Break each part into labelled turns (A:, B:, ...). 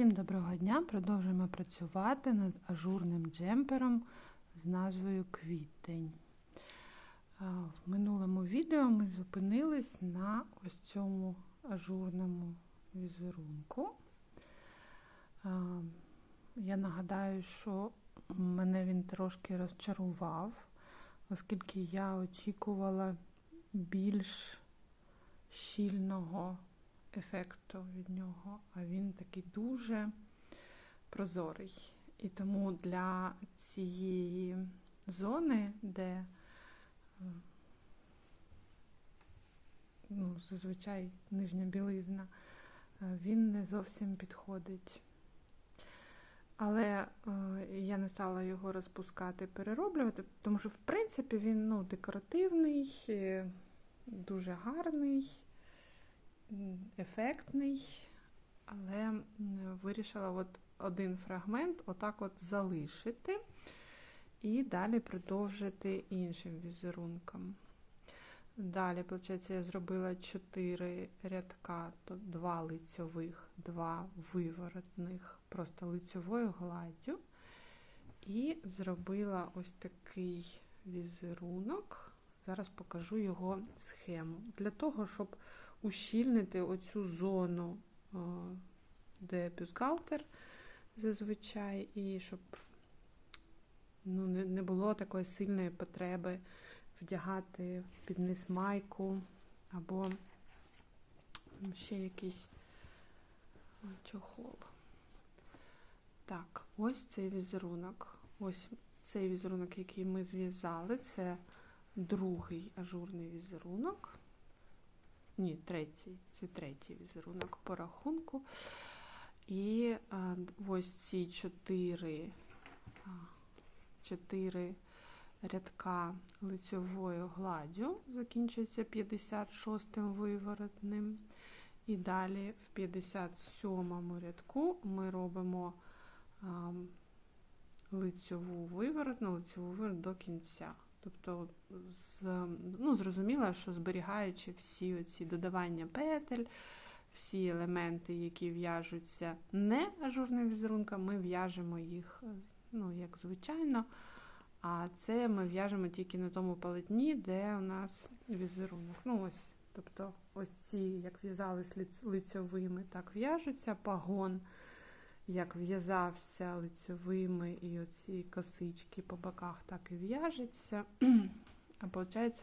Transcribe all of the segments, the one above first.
A: Всім доброго дня! Продовжуємо працювати над ажурним джемпером з назвою Квітень. В минулому відео ми зупинились на ось цьому ажурному візерунку. Я нагадаю, що мене він трошки розчарував, оскільки я очікувала більш щільного ефекту від нього, а він такий дуже прозорий. І тому для цієї зони, де е, ну, зазвичай нижня білизна, е, він не зовсім підходить. Але е, я не стала його розпускати, перероблювати, тому що, в принципі, він ну, декоративний, дуже гарний ефектний, але вирішила от один фрагмент отак от залишити і далі продовжити іншим візерунком. Далі, виходить, я зробила 4 рядка, то 2 лицьових, 2 виворотних, просто лицьовою гладдю. І зробила ось такий візерунок. Зараз покажу його схему. Для того, щоб ущільнити оцю зону, де бюстгальтер зазвичай, і щоб ну, не було такої сильної потреби вдягати під низ майку або ще якийсь чохол. Так, ось цей візерунок. Ось цей візерунок, який ми зв'язали, це другий ажурний візерунок. Ні, третій, це третій візерунок по рахунку. І а, ось ці чотири, чотири рядка лицьовою гладдю закінчується 56-м виворотним. І далі в 57-му рядку ми робимо а, лицьову виворотну, лицьову виворот до кінця. Тобто, з, ну, зрозуміло, що зберігаючи всі оці додавання петель, всі елементи, які в'яжуться не ажурним візерунком, ми в'яжемо їх, ну, як звичайно. А це ми в'яжемо тільки на тому полотні, де у нас візерунок. Ну, ось, Тобто, ось ці, як в'язались лицьовими, так в'яжуться, пагон як в'язався лицевими і оці косички по боках, так і в'яжеться. А виходить,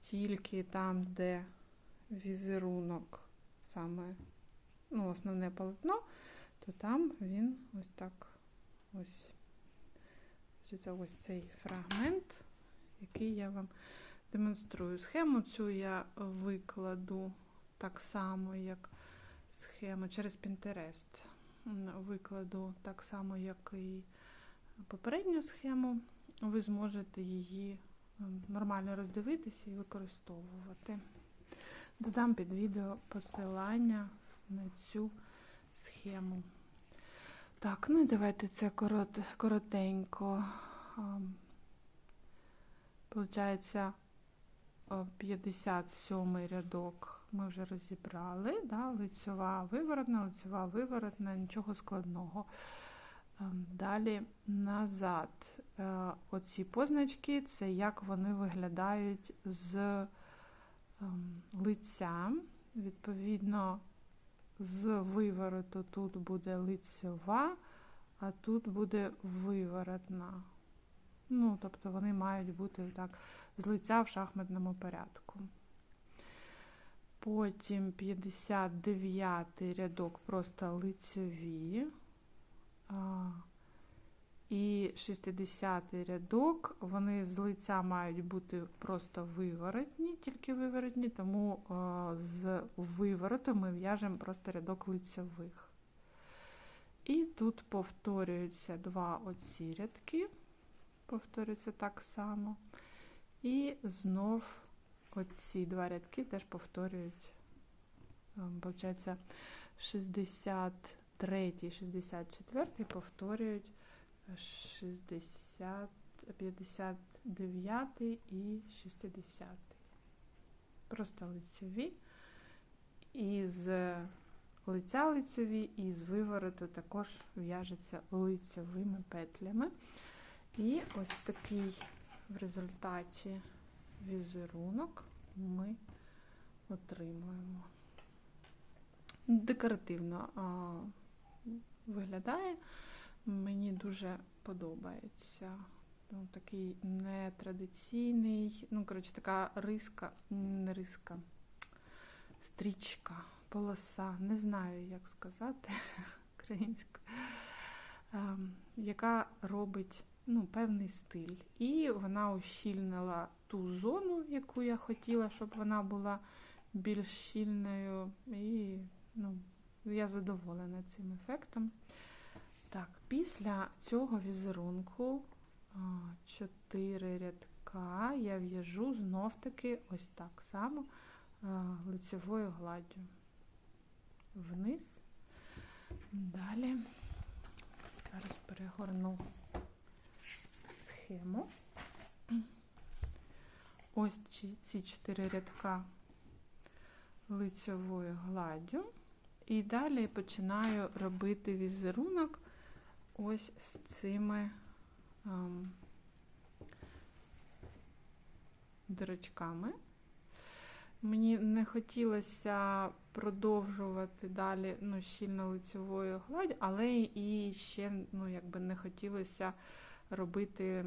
A: тільки там, де візерунок, саме ну, основне полотно, то там він ось так ось ось цей фрагмент, який я вам демонструю. Схему цю я викладу так само, як схему через Pinterest викладу так само, як і попередню схему, ви зможете її нормально роздивитися і використовувати. Додам під відео посилання на цю схему. Так, ну і давайте це корот, коротенько. Получається, 57 рядок ми вже розібрали. Да? Лицьова виворотна, лицьова виворотна, нічого складного. Ем, далі назад. Е, оці позначки це як вони виглядають з ем, лиця. Відповідно, з вивороту тут буде лицьова, а тут буде виворотна. Ну, тобто вони мають бути так з лиця в шахматному порядку. Потім 59 рядок просто лицьові. І 60 рядок, вони з лиця мають бути просто виворотні, тільки виворотні, тому з вивороту ми в'яжемо просто рядок лицьових. І тут повторюються два оці рядки, повторюються так само. І знов Оці два рядки теж повторюють, Получається, 63, 64 повторюють 60, 59 і 60. Просто лицеві. І з лиця лицьові, і з вивороту також в'яжеться лицьовими петлями. І ось такий в результаті візерунок ми отримуємо. Декоративно а, виглядає. Мені дуже подобається. Ну, Такий нетрадиційний, ну, коротше, така риска, не риска, стрічка, полоса, не знаю, як сказати українською, ем, яка робить ну, певний стиль. І вона ущільнила ту зону, яку я хотіла, щоб вона була більш щільною. І ну, я задоволена цим ефектом. Так, після цього візерунку 4 рядка я в'яжу знов-таки ось так само лицевою гладдю вниз. Далі, зараз перегорну схему. Ось ці 4 рядка лицевою гладдю. І далі починаю робити візерунок ось з цими ем, дирочками. Мені не хотілося продовжувати далі ну, щільно лицевою гладь, але і ще ну, якби не хотілося робити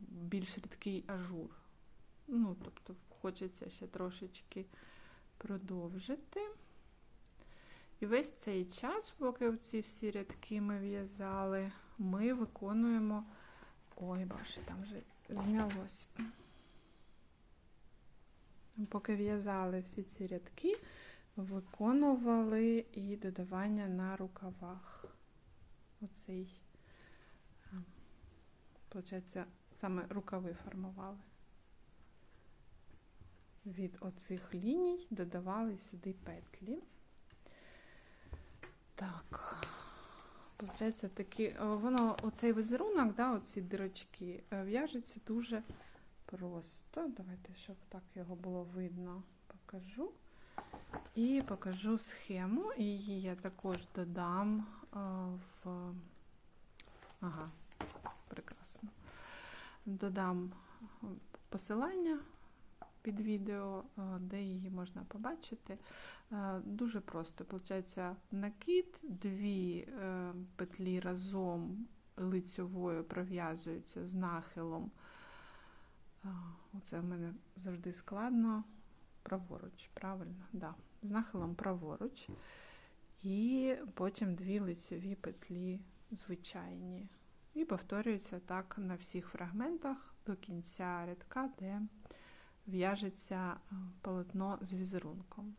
A: більш рідкий ажур. Ну, тобто, хочеться ще трошечки продовжити. І весь цей час, поки ці всі рядки ми в'язали, ми виконуємо. Ой, боже, там вже знялось. Поки в'язали всі ці рядки, виконували і додавання на рукавах. Оцей, виходить, саме рукави формували. Від оцих ліній додавали сюди петлі. Так, Получається такі, воно, оцей візерунок, да, оці дирочки, в'яжеться дуже просто. Давайте, щоб так його було видно, покажу. І покажу схему. Її я також додам в. Ага. Додам посилання під відео, де її можна побачити. Дуже просто, виходить, накид, дві е, петлі разом лицьовою пров'язуються з нахилом. Оце в мене завжди складно. Праворуч, правильно? Да, З нахилом праворуч. І потім дві лицьові петлі звичайні. І повторюється так на всіх фрагментах до кінця рядка, де в'яжеться е, полотно з візерунком.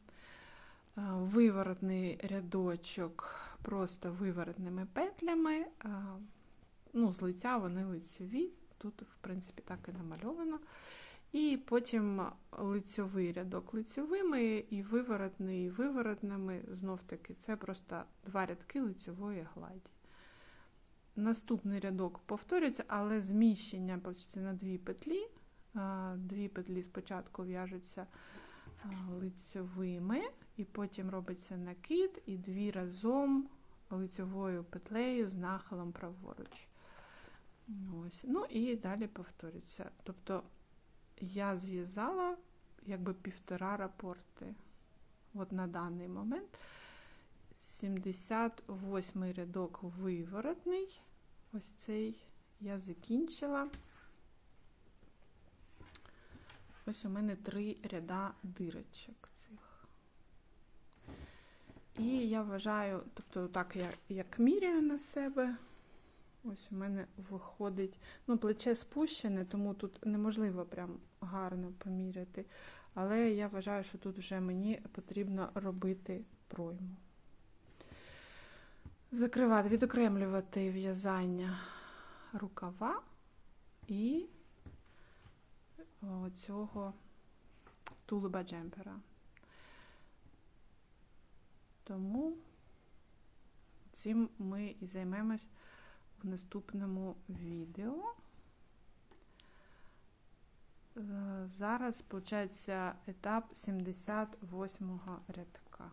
A: Е, виворотний рядочок просто виворотними петлями, е, ну, з лиця вони лицьові, тут, в принципі, так і намальовано. І потім лицьовий рядок лицьовими і виворотний виворотними, знов-таки, це просто два рядки лицьової гладі. Наступний рядок повторюється, але зміщення на дві петлі. Дві петлі спочатку в'яжуться лицьовими, і потім робиться накид, і дві разом лицьовою петлею з нахилом праворуч. Ось. Ну і далі повторюється. Тобто я зв'язала якби півтора рапорти. От на даний момент 78 рядок виворотний. Ось цей я закінчила. Ось у мене три ряда дирочок цих. І я вважаю, тобто, так, я як міряю на себе, ось у мене виходить, ну, плече спущене, тому тут неможливо прям гарно поміряти. Але я вважаю, що тут вже мені потрібно робити пройму. Закривати, відокремлювати в'язання рукава і цього тулуба джемпера. Тому цим ми і займемось в наступному відео. Е, зараз, виходить, етап 78 рядка.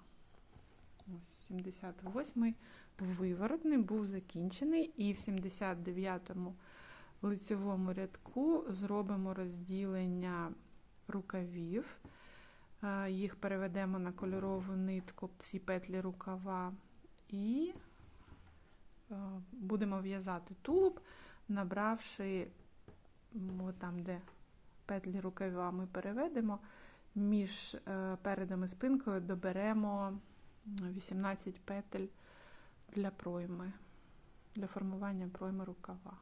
A: Ось 78-й виворотний був закінчений, і в 79-му лицевому рядку зробимо розділення рукавів. Е, Їх переведемо на кольорову нитку всі петлі рукава і е, будемо в'язати тулуб, набравши там, де петлі рукава ми переведемо, між е, передом і спинкою доберемо 18 петель для пройми, для формування пройми рукава.